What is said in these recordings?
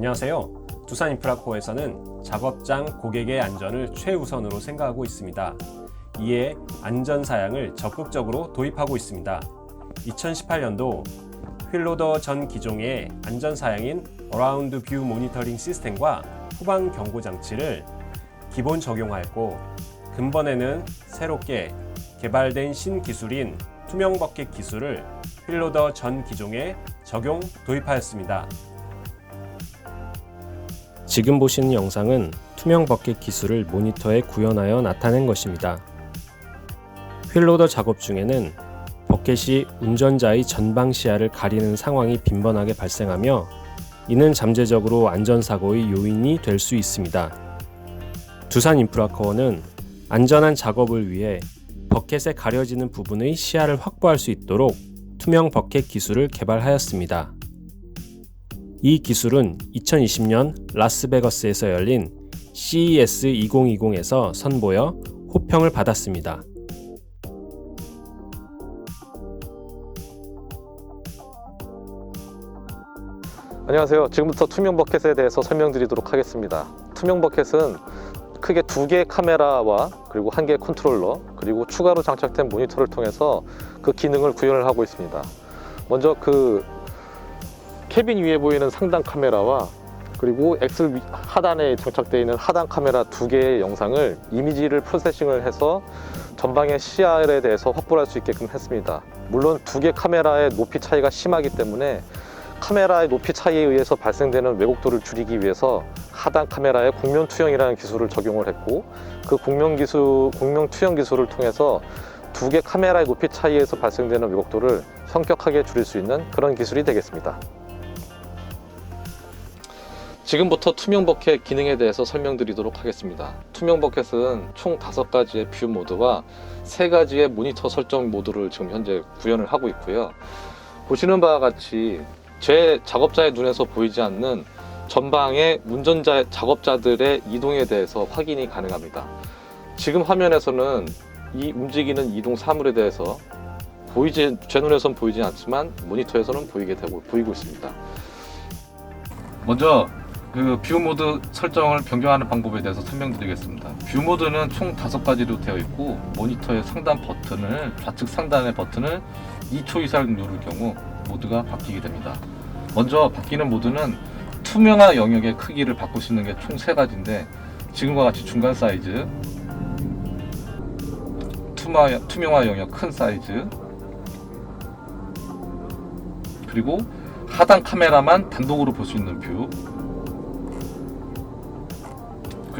안녕하세요. 두산 인프라코어에서는 작업장 고객의 안전을 최우선으로 생각하고 있습니다. 이에 안전 사양을 적극적으로 도입하고 있습니다. 2018년도 휠로더 전 기종의 안전 사양인 어라운드 뷰 모니터링 시스템과 후방 경고 장치를 기본 적용하였고 근본에는 새롭게 개발된 신기술인 투명 버켓 기술을 휠로더 전 기종에 적용 도입하였습니다. 지금 보시는 영상은 투명 버켓 기술을 모니터에 구현하여 나타낸 것입니다. 휠로더 작업 중에는 버켓이 운전자의 전방 시야를 가리는 상황이 빈번하게 발생하며 이는 잠재적으로 안전사고의 요인이 될 수 있습니다. 두산 인프라코어는 안전한 작업을 위해 버켓에 가려지는 부분의 시야를 확보할 수 있도록 투명 버켓 기술을 개발하였습니다. 이 기술은 2020년 라스베거스에서 열린 CES 2020에서 선보여 호평을 받았습니다. 안녕하세요. 지금부터 투명 버켓에 대해서 설명드리도록 하겠습니다. 투명 버켓은 크게 두 개의 카메라와 그리고 한 개의 컨트롤러 그리고 추가로 장착된 모니터를 통해서 그 기능을 구현을 하고 있습니다. 먼저 그 캐빈 위에 보이는 상단 카메라와 그리고 엑셀 위- 하단에 장착되어 있는 하단 카메라 두 개의 영상을 이미지를 프로세싱을 해서 전방의 시야에 대해서 확보할 수 있게끔 했습니다. 물론 두 개 카메라의 높이 차이가 심하기 때문에 카메라의 높이 차이에 의해서 발생되는 왜곡도를 줄이기 위해서 하단 카메라에 공면 투영이라는 기술을 적용을 했고 그 공면 기술, 공면 투영 기술을 통해서 두 개 카메라의 높이 차이에서 발생되는 왜곡도를 현격하게 줄일 수 있는 그런 기술이 되겠습니다. 지금부터 투명 버켓 기능에 대해서 설명드리도록 하겠습니다. 투명 버켓은 총 다섯 가지의 뷰 모드와 세 가지의 모니터 설정 모드를 지금 현재 구현을 하고 있고요. 보시는 바와 같이 제 작업자의 눈에서 보이지 않는 전방의 운전자 작업자들의 이동에 대해서 확인이 가능합니다. 지금 화면에서는 이 움직이는 이동 사물에 대해서 보이지 제 눈에선 보이지 않지만 모니터에서는 보이게 되고 보이고 있습니다. 먼저 그 뷰 모드 설정을 변경하는 방법에 대해서 설명드리겠습니다. 뷰 모드는 총 다섯 가지로 되어 있고 모니터의 상단 버튼을 좌측 상단의 버튼을 2초 이상 누를 경우 모드가 바뀌게 됩니다. 먼저 바뀌는 모드는 투명화 영역의 크기를 있는 게총세 가지인데 지금과 같이 중간 사이즈, 투마, 투명화 영역 큰 사이즈, 그리고 하단 카메라만 단독으로 볼 수 있는 뷰,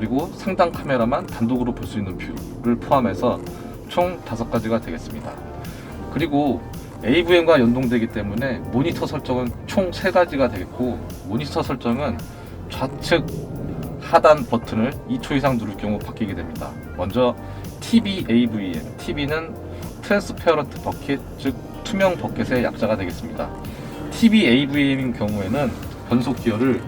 그리고 상단 카메라만 단독으로 볼 수 있는 뷰를 포함해서 총 다섯 가지가 되겠습니다. 그리고 AVM과 연동되기 때문에 모니터 설정은 총세 가지가 되겠고 모니터 설정은 좌측 하단 버튼을 2초 이상 누를 경우 바뀌게 됩니다. 먼저 TV AVM, TV는 트랜스페어런트 버킷, 즉 투명 버켓의 약자가 되겠습니다. TV AVM인 경우에는 변속 기어를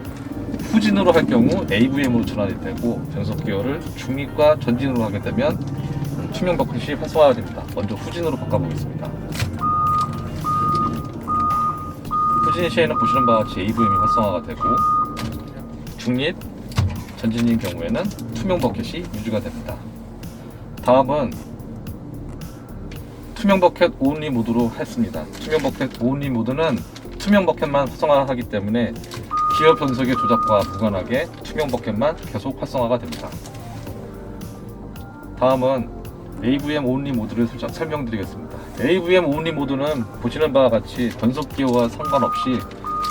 후진으로 할 경우 AVM으로 전환이 되고 변속 기어를 중립과 전진으로 하게 되면 투명 버킷이 활성화가 됩니다. 먼저 후진으로 바꿔보겠습니다. 후진 시에는 보시는 바와 같이 AVM이 활성화가 되고 중립, 전진인 경우에는 투명 버켓이 유지가 됩니다. 다음은 투명 버켓 온리 모드로 했습니다. 투명 버켓 온리 모드는 투명 버켓만 활성화하기 때문에 기어 변속의 조작과 무관하게 투명 버켓만 계속 활성화가 됩니다. 다음은 AVM 온리 모드를 살짝 설명드리겠습니다. AVM 온리 모드는 보시는 바와 같이 변속 기어와 상관없이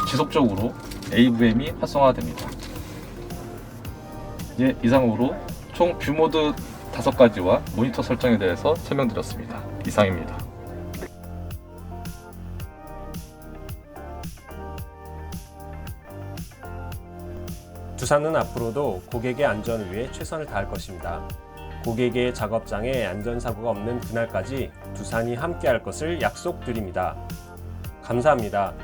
지속적으로 AVM이 활성화됩니다. 예, 이상으로 총 뷰 모드 다섯 가지와 모니터 설정에 대해서 설명드렸습니다. 이상입니다. 두산은 앞으로도 고객의 안전을 위해 최선을 다할 것입니다. 고객의 작업장에 안전사고가 없는 그날까지 두산이 함께할 것을 약속드립니다. 감사합니다.